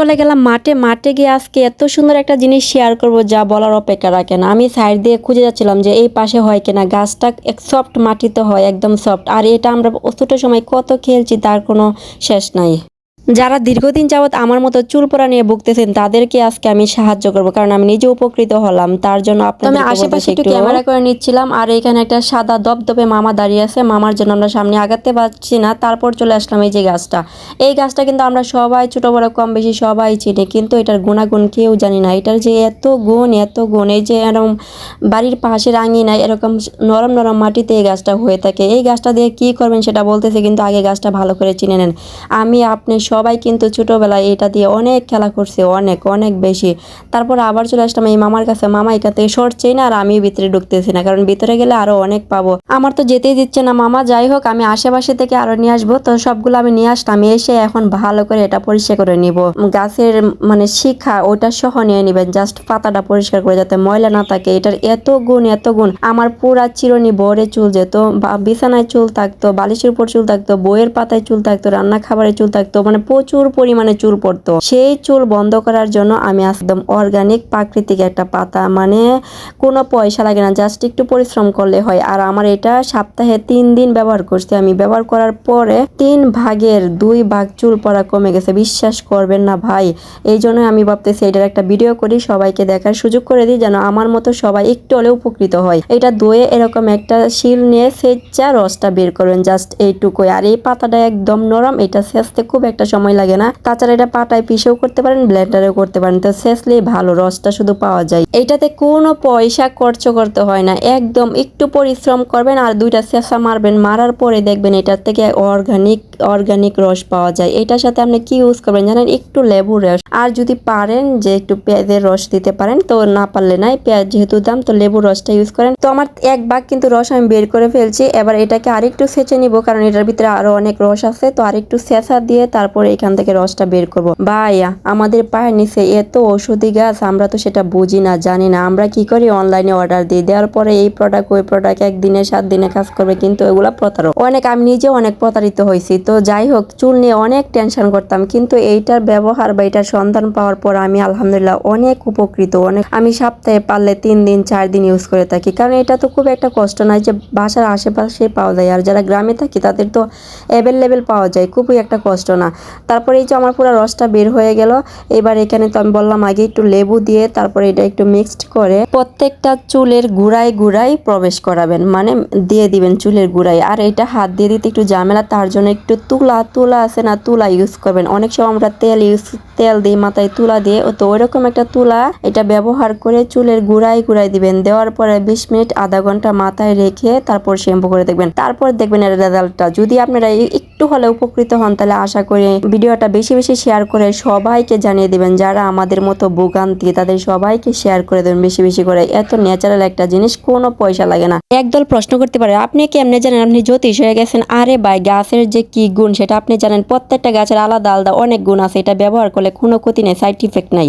চলে গেলাম মাঠে। মাঠে গিয়ে আজকে এত সুন্দর একটা জিনিস শেয়ার করব যা বলার অপেক্ষা রাখে না। আমি সাইড দিয়ে খুঁজে যাচ্ছিলাম যে এই পাশে হয় কিনা। গাছটা এক সফট মাটিতে হয়, একদম সফট আর এটা আমরা অতটা সময় কত খেলছি তার কোনো শেষ নাই। যারা দীর্ঘদিন যাবৎ আমার মতো চুল পড়া নিয়ে ভুগতেছেন তাদেরকে আজকে আমি সাহায্য করব কারণ আমি নিজে উপকৃত হলাম। তার জন্য আপনাদের আশেপাশে একটু ক্যামেরা করে নিচ্ছিলাম আর এখানে একটা সাদা দপদপে মামা দাঁড়িয়ে আছে। মামার জন্য আমরা সামনে আগাতে পারছি না তারপর চলে আসলাম এই যে গাছটা। এই গাছটা কিন্তু আমরা সবাই ছোট বড় কম বেশি সবাই চিনি কিন্তু এটার গুণাগুণ কেউ জানি না। এটার যে এত গুণ এত গুণ এই যে এরকম বাড়ির পাশের আঙিনায় এরকম নরম নরম মাটিতে এই গাছটা হয়ে থাকে। এই গাছটা দিয়ে কি করবেন সেটা বলতেছে কিন্তু আগে গাছটা ভালো করে চিনে নেন। আমি আপনি সবাই কিন্তু ছোটোবেলায় এটা দিয়ে অনেক খেলা করছে, অনেক অনেক বেশি। তারপর আবার চলে আসলাম এই মামার কাছে। মামা এখান থেকে সরছেই না আর আমি ভিতরে ঢুকতেছি না, কারণ ভিতরে গেলে আরও অনেক পাবো। আমার তো যেতেই দিচ্ছে না মামা, যাই হোক, আমি আশেপাশে থেকে আরও নিয়ে আসব। তো সবগুলো আমি নিয়ে আসলাম, এসে এখন ভালো করে এটা পরিষ্কার করে নিব। গাছের মানে শিখা, ওটা সহ নিয়ে নিবেন জাস্ট পাতাটা পরিষ্কার করে যাতে ময়লা না থাকে। এটার এত গুণ এত গুণ। আমার পুরা চিরনি ভরে চুল যেত বিছানায় চুল থাকতো, বালিশের উপর চুল থাকতো, বইয়ের পাতায় চুল থাকতো রান্না খাবারে চুল থাকতো মানে প্রচুর পরিমাণে চুল পড়তো। সেই চুল বন্ধ করার জন্য আমি একদম অর্গানিক প্রাকৃতিক একটা পাতা মানে কোনো পয়সা লাগে না জাস্ট একটু পরিশ্রম করলে হয়। আর আমার এটা সপ্তাহে তিন দিন ব্যবহার করছি। আমি ব্যবহার করার পরে তিন ভাগের দুই ভাগ চুল পড়া কমে গেছে। বিশ্বাস করবেন না ভাই। এই জন্য আমি ভাবতেছি এটার একটা ভিডিও করি, সবাইকে দেখার সুযোগ করে দিই, যেন আমার মতো সবাই একটু হলেও উপকৃত হয়। এটা দয়ে এরকম একটা শিল নিয়ে সেচা রসটা বের করবেন জাস্ট এইটুকুই। আর এই পাতাটা একদম নরম, এটা সেচতে খুব একটা লাগে না। তাছাড়া এটা পাটায় পিষেও করতে পারেন, ব্লেন্ডারেও করতে পারেন। তো সেচলেই ভালো রসটা শুধু পাওয়া যায়। এইটাতে কোনো পয়সা খরচ করতে হয় না। একদম একটু পরিশ্রম করবেন আর দুইটা চেঁচা মারবেন। মারার পরে দেখবেন এটার থেকে অর্গানিক অর্গানিক রস পাওয়া যায়। এটার সাথে আপনি কি ইউজ করবেন জানেন? একটু লেবুর রস। আর যদি পারেন যে একটু পেঁয়াজের রস দিতে পারেন, তো না পারলে নাই। পেঁয়াজ যেহেতু দাম, তো লেবুর রসটা ইউজ করেন। তো আমার এক বাঘ কিন্তু রস আমি বের করে ফেলছি। এবার এটাকে আরেকটু সেচে নিব, কারণ এটার ভিতরে আরও অনেক রস আছে। তো আরেকটু চেঁচা দিয়ে তারপরে এখান থেকে রসটা বের করব। ভাইয়া, আমাদের পায়ের নিচে এত ওষুধি গাছ, আমরা তো সেটা বুঝি না, জানি না। আমরা কি করি? অনলাইনে অর্ডার দিই দেওয়ার পরে এই প্রোডাক্ট ওই প্রোডাক্ট একদিনে সাত দিনে কাজ করবে কিন্তু এগুলা প্রতারক। অনেক, আমি নিজে অনেক প্রতারিত হয়েছি। তো যাই হোক, চুল নিয়ে অনেক টেনশন করতাম, কিন্তু এইটার ব্যবহার বা এটার সন্ধান পাওয়ার পর আমি আলহামদুলিল্লাহ অনেক উপকৃত। অনেক, আমি সপ্তাহে পারলে তিন দিন, চার দিন ইউজ করে থাকি। কারণ এটা তো খুব একটা কষ্ট নয় যে বাসার আশেপাশে পাওয়া যায়। আর যারা গ্রামে থাকি, তাদের তো অ্যাভেলেবেল পাওয়া যায়। খুবই একটা কষ্ট না। তারপরে এই যে আমার পুরো রসটা বের হয়ে গেল। এবার এখানে তো আমি বললাম আগে একটু লেবু দিয়ে তারপরে এটা একটু মিক্সড করে প্রত্যেকটা চুলের গুড়ায় গুড়ায় প্রবেশ করাবেন। মানে দিয়ে দিবেন চুলের গুড়ায়। আর এটা হাত দিয়ে দিতে একটু ঝামেলা, তার জন্য একটু তুলা তুলা আছে না, তুলা ইউজ করবেন। অনেক সময় আমরা তেল ইউজ তেল দিই মাথায় তুলা দিয়ে, তো ওইরকম একটা তুলা এটা ব্যবহার করে চুলের গুড়ায় গুড়ায় দিবেন। দেওয়ার পরে বিশ মিনিট, আধা ঘণ্টা মাথায় রেখে তারপর শ্যাম্পু করে দেখবেন। তারপর দেখবেন এর রেজাল্টটা যদি আপনারা একটু হলে উপকৃত হন, তাহলে আশা করি ভিডিওটা বেশি বেশি শেয়ার করে সবাইকে জানিয়ে দেবেন, যারা আমাদের মতো ভোগান্তি, তাদের সবাইকে শেয়ার করে দেবেন বেশি বেশি করে। এত ন্যাচারাল একটা জিনিস, কোনো পয়সা লাগে না। একদল প্রশ্ন করতে পারে, আপনি কেমনে জানেন আপনি জ্যোতিষ হয়ে গেছেন? আরে ভাই, গাছের যে কি গুণ, সেটা আপনি জানেন। প্রত্যেকটা গাছের আলাদা আলাদা অনেক গুণ আছে, এটা ব্যবহার করলে কোনো ক্ষতি নেই সাইড ইফেক্ট নাই।